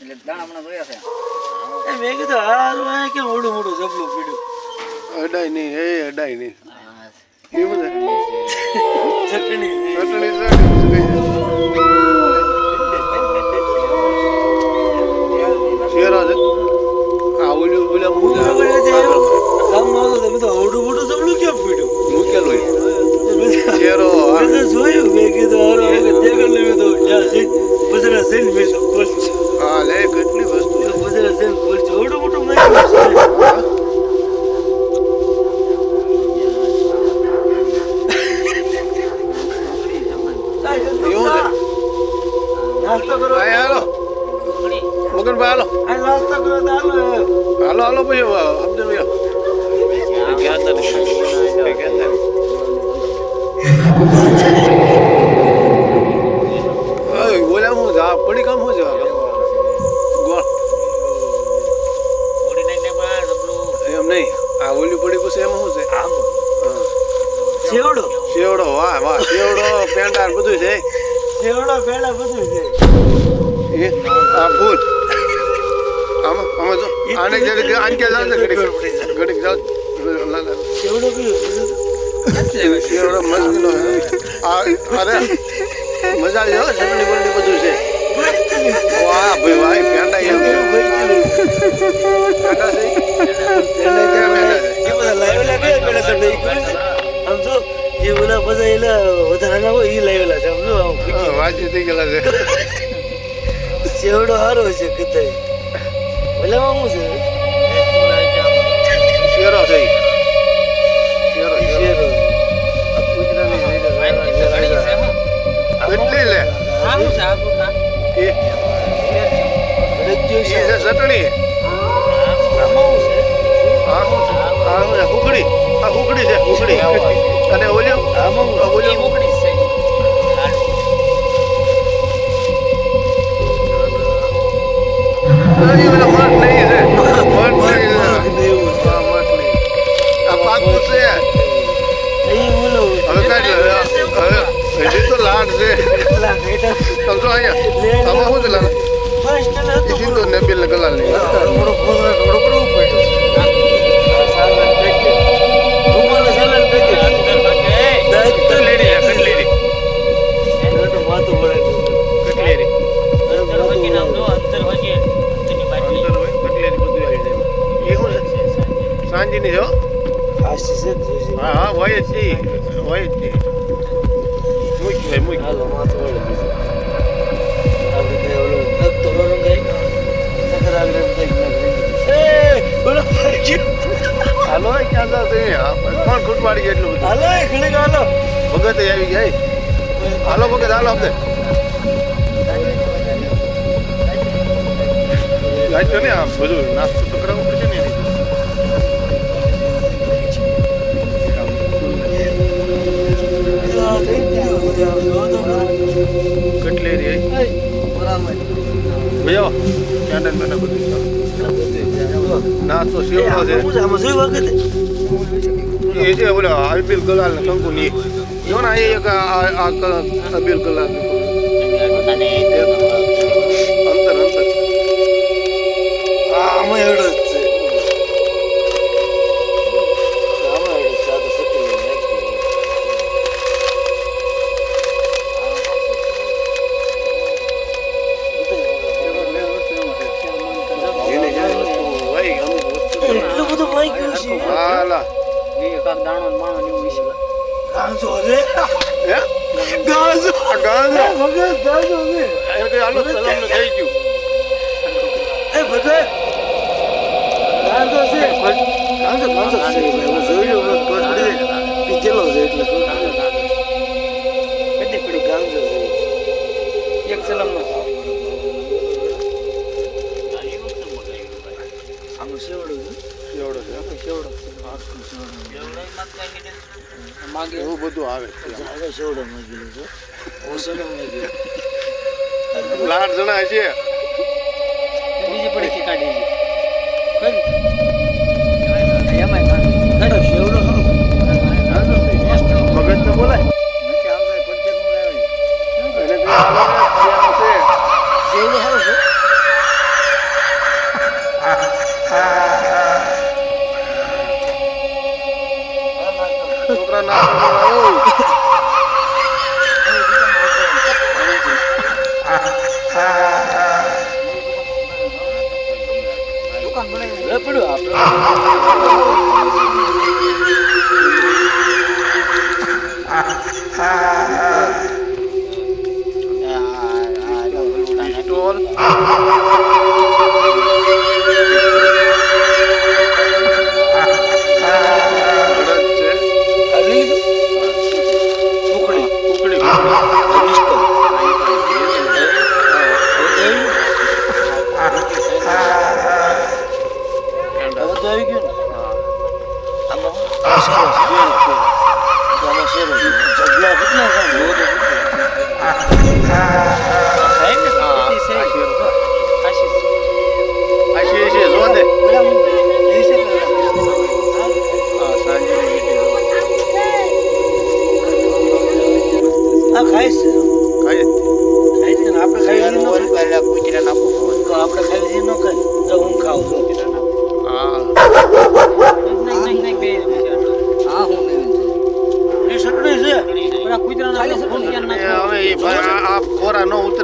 એટલે દાણા હમણાં જોયા છે. એ મેં કીધું હારું આ કેમ ઓડું મોડું જબલું પીડ્યું? અડાય નહીં એ અડાય નહીં. એવું છે? ચટણી ચટણી નાસ્તો કરો હા હાલો મગનભાઈ હાલો આ નાસ્તો કરો તો હાલો હાલો હાલો ભાઈ સમજણ ભાઈ ઓય, સેવડો બધું છે. એ આ ફૂલ આમાં આમાં જો આને જરીક આને કે જાવ જાવ. મસ્તીનો છે. આ અરે મજા આવી હો, ચટણી બટણી બધું છે. વાહ ભાઈ ભાઈ પેંડા અહીં છે હવે તો લાડ છે. બેઠા સમજો અહીંયા હા હા હોય જ છે હોય જ છે મૂક ભાઈ મૂક હાલો માથું વળે બીજું. આપણે કઈ ઓલો નખ તો ન રંગાય. નકર આગળ એમ થાય કે નખ. એ, ગયો. હાલો ક્યાં જાવ તમે કોણ ખૂટવાડી જાય એટલું બધું હાલો, ઘડીક હાલો. ભગત આવી જાય હાલો ભગત હાલો આપણે ગાય તો ને આ બધું નાસ્તો તો કરાવવું એ છે ઓલા અબીલ ગલાલ ને કંકુ ની જો ને આ એક આ આ ક- અબીલ ગલાલ ને અંતર અંતર આમાં એવડો જ છે આમાં એ દાણો ને માણો ને એવું વિશે ગાંજો રે હે? ગાંજો? ગાંજો? ભગત ગાંજો છે. એને કઈ હાલો સલામ ને થઈ ગયું. એ ભગત ગાંજો છે. ગાંજો ગાંજો છે. હું જોઈ ખબર પડી પીધેલો છે એટલે પડી. કેટલી પડી ગાંજો છે? એક સલામ નો આમાં સેવડો છે? એવડો છે? સેવડો માગે. એવું બધું આવે જાડો સેવડો માગેલો છે? ઓછો ન માગેલો લાડ જણા છે બીજી પડી કાઢી કઈ Ah, ah, ah.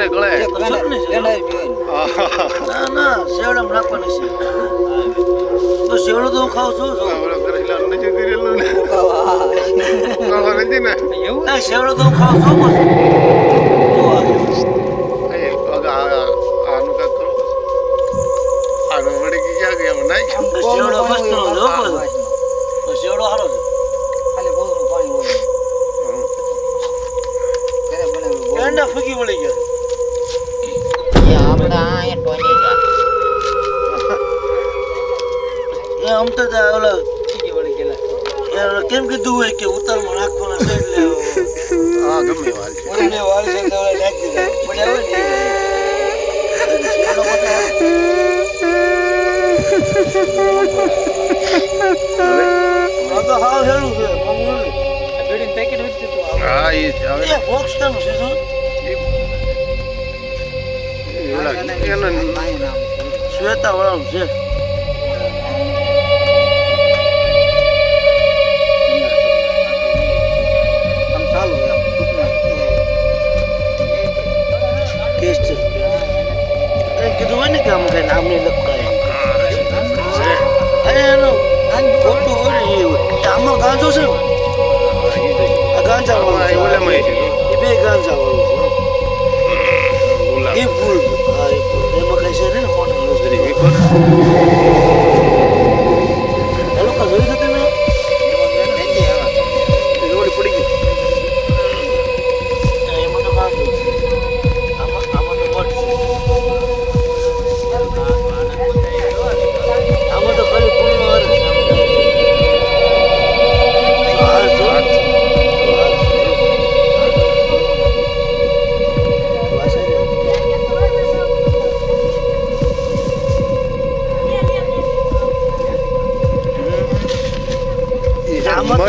ઉતરે ગળે. ના. ના શેવડા નાખવાની છે. તો શેવડું તો હું ખાઉં છું હમણાં ને. એવું શેવડું તો હું ખાઉં છું આમ તો કેમ કીધું હોય કે ઉતારમાં નાખવાના છે એટલે છે પેકેટ વિચ તો બોક્સ શ્વેતા વાળું છે Kızım. Ganza var. Olamayız. İbe ganza var. İbe vurdu. Ay, ne makasını konuyoruz. İbe konuyoruz.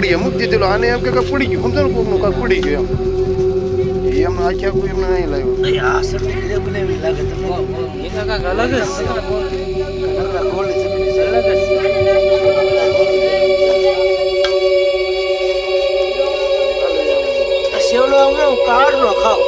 પડી એમ મૂકી દીધેલો આને એમ કે પડી ગયું. સમજો ને કોકનું કાંક પડી ગયું એમ. એ એમને આખી આખું એમને નહીં લાગ્યું અલગ જ શેવડો અમે હું કાઢ નો ખાવ